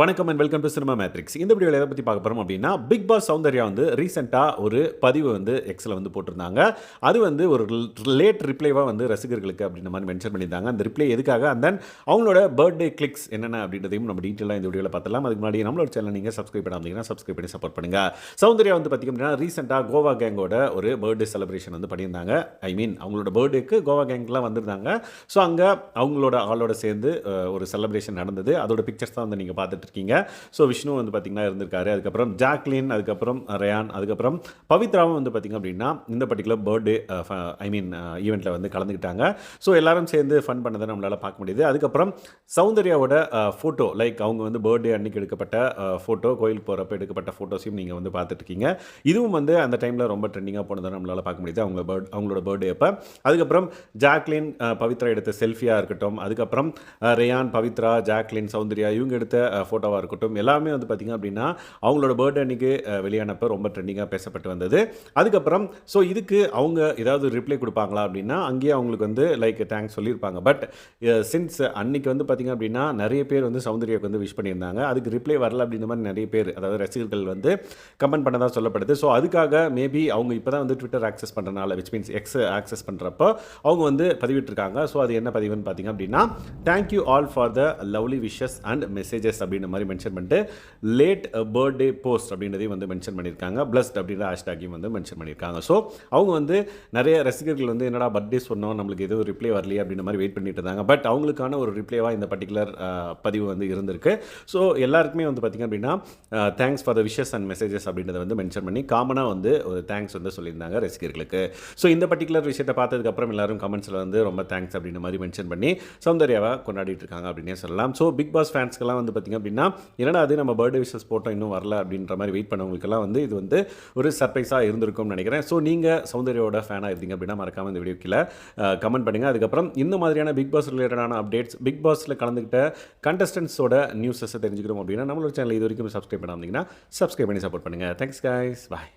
வணக்கம் and welcome to cinema matrix இந்த வீடியோவில் எதை பற்றி பார்க்க போகிறோம் அப்படின்னா பிக் பாஸ் சௌந்தர்யா வந்து ரீசெண்டாக ஒரு பதிவு வந்து எக்ஸில் வந்து போட்டிருந்தாங்க. அது வந்து ஒரு லேட் ரிப்ளைவாக வந்து ரசிகர்களுக்கு அப்படின்ற மாதிரி மென்ஷன் பண்ணியிருந்தாங்க. அந்த ரிப்ளை எதுக்காக? அண்ட் தென் அவங்களோட பர்த்டே கிளிக்ஸ் என்னென்ன அப்படின்றதையும் நம்ம டீட்டெயிலாக இந்த வீடியோவில் பார்த்தலாம் அதுக்கு முன்னாடி நம்மளோட சேனல் நீங்கள் சப்ஸ்கிரைப் பண்ணாமல் சப்ஸ்கிரைப் பண்ணி சப்போர்ட் பண்ணுங்கள் சௌந்தர்யா வந்து பார்த்திங்க அப்படின்னா ரீசெண்டாக கோவா கேங்கோட ஒரு பர்த்டே செலிப்ரேஷன் வந்து பண்ணியிருந்தாங்க. ஐ மீன் அவங்களோட பர்த்டேக்கு கோவா கேங்க்லாம் வந்திருந்தாங்க. ஸோ அங்கே அவங்களோட ஆளோட சேர்ந்து ஒரு செலிப்ரேஷன் நடந்தது. அதோட பிக்சர்ஸ் தான் வந்து நீங்கள் பார்த்துட்டு இருக்கீங்க ஸோ விஷ்ணு வந்து பார்த்திங்கன்னா இருந்திருக்காரு. அதுக்கப்புறம் ஜாக்லின் அதுக்கப்புறம் ரயான் அதுக்கப்புறம் பவித்ராவும் வந்து பார்த்திங்க அப்படின்னா இந்த பர்டிகுலர் பர்த்டே ஐ மீன் ஈவெண்ட்டில் வந்து கலந்துக்கிட்டாங்க. ஸோ எல்லாரும் சேர்ந்து ஃபன் பண்ணதை நம்மளால் பார்க்க முடியுது. அதுக்கப்புறம் சௌந்தர்யாவோட uh, ஃபோட்டோ லைக் அவங்க வந்து பர்த்டே அன்னைக்கு எடுக்கப்பட்ட uh, ஃபோட்டோ கோயிலுக்கு போகிறப்ப எடுக்கப்பட்ட ஃபோட்டோஸையும் நீங்கள் வந்து பார்த்துட்டு இருக்கீங்க இதுவும் வந்து அந்த டைமில் ரொம்ப ட்ரெண்டிங்காக போனதை நம்மளால் பார்க்க முடியுது. அவங்க பர்த் அவங்களோட பர்த்டே அப்போ. அதுக்கப்புறம் ஜாக்லின் uh, பவித்ரா எடுத்த செல்ஃபியாக இருக்கட்டும். அதுக்கப்புறம் ரேயான் பவித்ரா ஜாக்லின் சௌந்தர்யா இவங்க எடுத்த ஃபோட்டோவாக இருக்கட்டும் எல்லாமே வந்து பார்த்திங்க அப்படின்னா அவங்களோட பர்த்டே அன்னைக்கு வெளியானப்போ ரொம்ப ட்ரெண்டிங்காக பேசப்பட்டு வந்தது. அதுக்கப்புறம் ஸோ இதுக்கு அவங்க ஏதாவது ரிப்ளை கொடுப்பாங்களா அப்படின்னா அங்கேயே அவங்களுக்கு வந்து லைக் தேங்க்ஸ் சொல்லியிருப்பாங்க. பட் சின்ஸ் அன்னைக்கு வந்து பார்த்திங்க அப்படின்னா நிறைய பேர் வந்து சௌந்தர்யாவுக்கு வந்து விஷ் பண்ணியிருந்தாங்க. அதுக்கு ரிப்ளை வரல அப்படின்ற மாதிரி நிறைய பேர் அதாவது ரசிகர்கள் வந்து கமெண்ட் பண்ணதாக சொல்லப்படுது. ஸோ அதுக்காக மேபி அவங்க இப்போ தான் வந்து ட்விட்டர் ஆக்சஸ் பண்ணுறனால விச் மீன்ஸ் எக்ஸ் ஆக்சஸ் பண்ணுறப்போ அவங்க வந்து பதிவிட்டிருக்காங்க. ஸோ அது என்ன பதிவுன்னு பார்த்தீங்க அப்படின்னா thank you all for the lovely wishes and messages அப்படின்னு இந்த மாதிரி மென்ஷன் பண்ணிட்டு லேட் பர்த்டே போஸ்ட் அப்படின்றதையும் வந்து மென்ஷன் பண்ணியிருக்காங்க. பிளஸ்ட் அப்படின்ற ஹேஷ்டாகையும் வந்து மென்ஷன் பண்ணியிருக்காங்க. ஸோ அவங்க வந்து நிறைய ரசிகர்கள் வந்து என்னடா பர்த்டே சொன்னோம் நம்மளுக்கு எதுவும் ரிப்ளை வரலையே அப்படின்ற மாதிரி வெயிட் பண்ணிட்டு இருந்தாங்க. பட் அவங்களுக்கான ஒரு ரிப்ளைவாக இந்த பர்டிகுலர் uh, பதிவு வந்து இருந்திருக்கு. ஸோ எல்லாருக்குமே வந்து பார்த்திங்க அப்படின்னா thanks for the wishes and messages அப்படின்றத வந்து மென்ஷன் பண்ணி காமனாக வந்து ஒரு தேங்க்ஸ் வந்து சொல்லியிருந்தாங்க ரசிகர்களுக்கு. ஸோ இந்த பர்டிகுலர் விஷயத்தை பார்த்ததுக்கப்புறம் எல்லாரும் கமெண்ட்ஸில் வந்து ரொம்ப தேங்க்ஸ் அப்படின்ற மாதிரி மென்ஷன் பண்ணி சௌந்தர்யாவாக கொண்டாடிட்டு இருக்காங்க அப்படின்னே சொல்லலாம். ஸோ பிக் பாஸ் ஃபேன்ஸ்க்கெல்லாம் வந்து பார்த்திங்க அப்படின்னா என்னடா அது நம்ம பர்த்டே விஷஸ் போட்டோம் இன்னும் வரல அப்படின்ற மாதிரி வெயிட் பண்ணவங்களுக்கெல்லாம் வந்து இது வந்து ஒரு சர்ப்ரைஸாக இருந்திருக்கும்னு நினைக்கிறேன். ஸோ நீங்கள் சௌந்தர்யோட ஃபேனாக இருந்தீங்க அப்படின்னா மறக்காமல் இந்த வீடியோ கீழே கமெண்ட் பண்ணுங்கள் அதுக்கப்புறம் இந்த மாதிரியான பிக் பாஸ் ரிலேட்டடான அப்டேட்ஸ் பிக் பாஸில் கலந்துக்கிட்ட கண்டஸ்டன்ஸோட நியூஸஸை தெரிஞ்சுக்கிறோம் அப்படின்னா நம்மளோட சேனல் இது வரைக்கும் சப்ஸ்கிரைப் பண்ணாமல் சப்ஸ்கிரைப் பண்ணி சப்போர்ட் பண்ணுங்கள் தேங்க்ஸ் கைஸ் பாய்